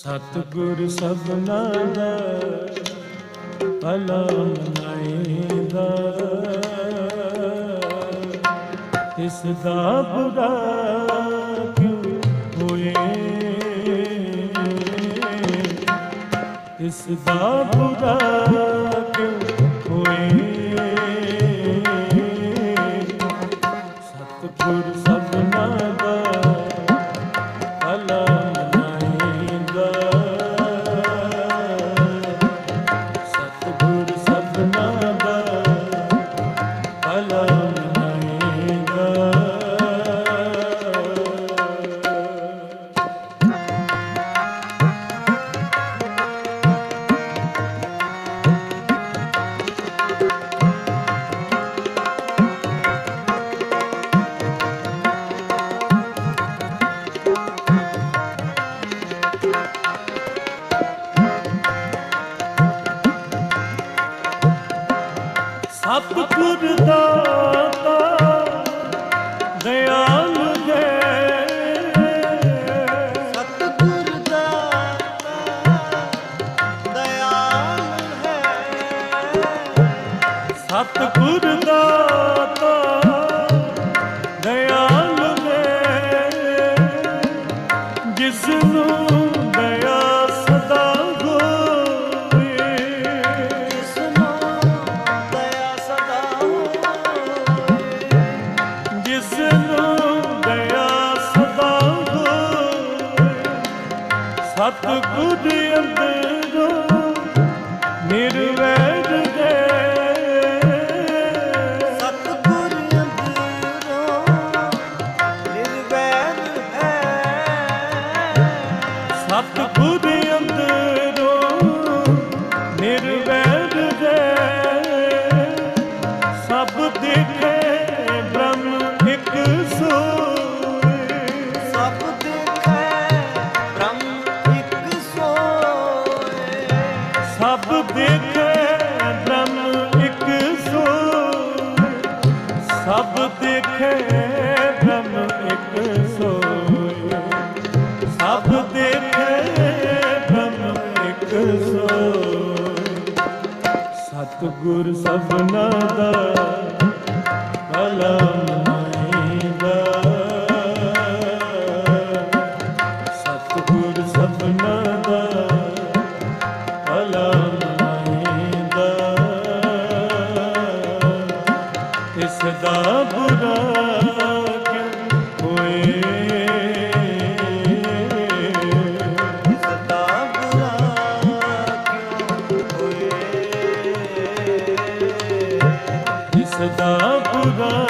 ਸਤਿਗੁਰ ਸਭਨਾ ਦਾ ਭਲਾ ਮਨਾਈਦਾ ਇਸ ਦਾ ਬੁਰਾ ਕਿਉ ਹੋਏ? ਇਸ ਦਾ ਬੁਰਾ ਦਇਆਲ ਦੇ। ਸਤਿਗੁਰ ਦਾਤਾ ਹੈ। ਸਤਿਗੁਰ ਦਾ suffering. ਸਦਾ ਪੁਗਾ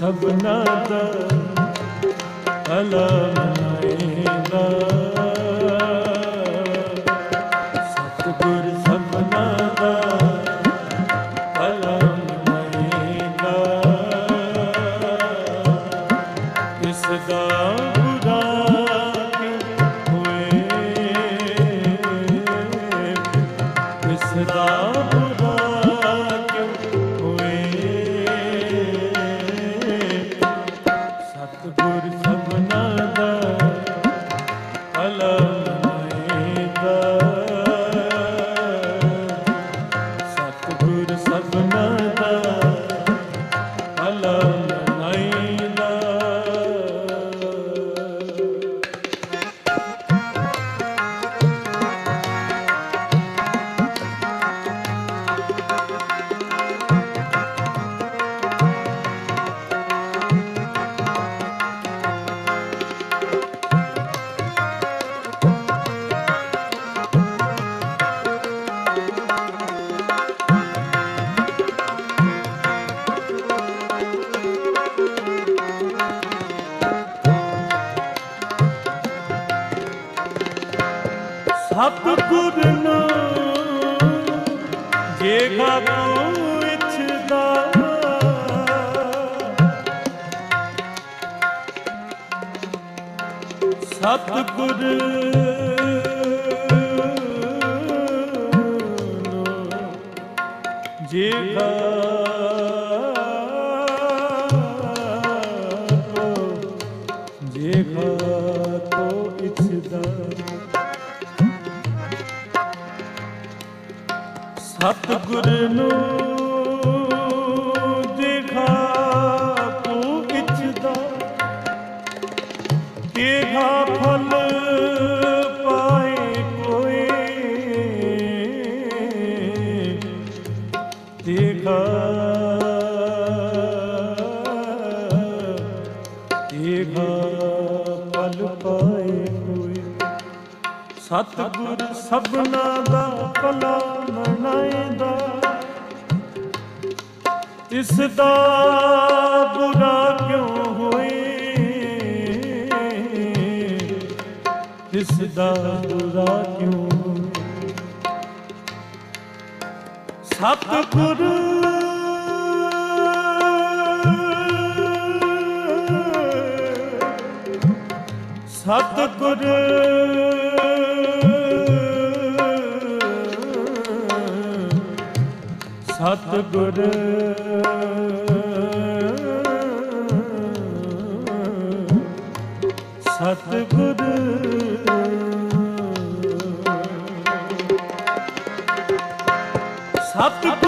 ਸਭਨਾ ਦਾ ਅਲਮ ਸਤਿਗੁਰੂ। ਜੇਗਾ ਸਤਿਗੁਰ ਨੂੰ ਏਹਾ ਪਲ ਪਾਏ ਹੋਏ। ਸਤਗੁਰ ਸਭਨਾ ਦਾ ਭਲਾ ਮਨਾਏਂਦਾ। ਇਸ ਦਾ ਬੁਰਾ ਕਿਉਂ ਹੋਏ? ਇਸ ਦਾ ਬੁਰਾ ਕਿਉਂ ਸਤਗੁਰੂ ਸਤਗੁਰ। ਸਤਗੁਰ। ਸਤਗੁਰ। ਸਤਗੁਰ।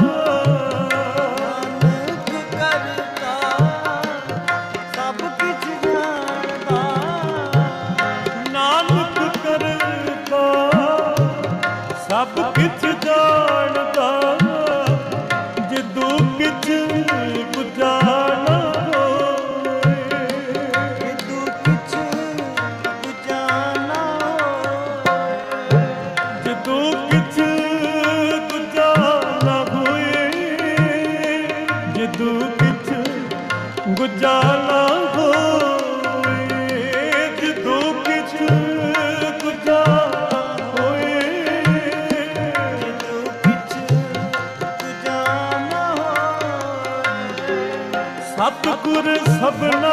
ਸਤਗੁਰ ਸਭਨਾ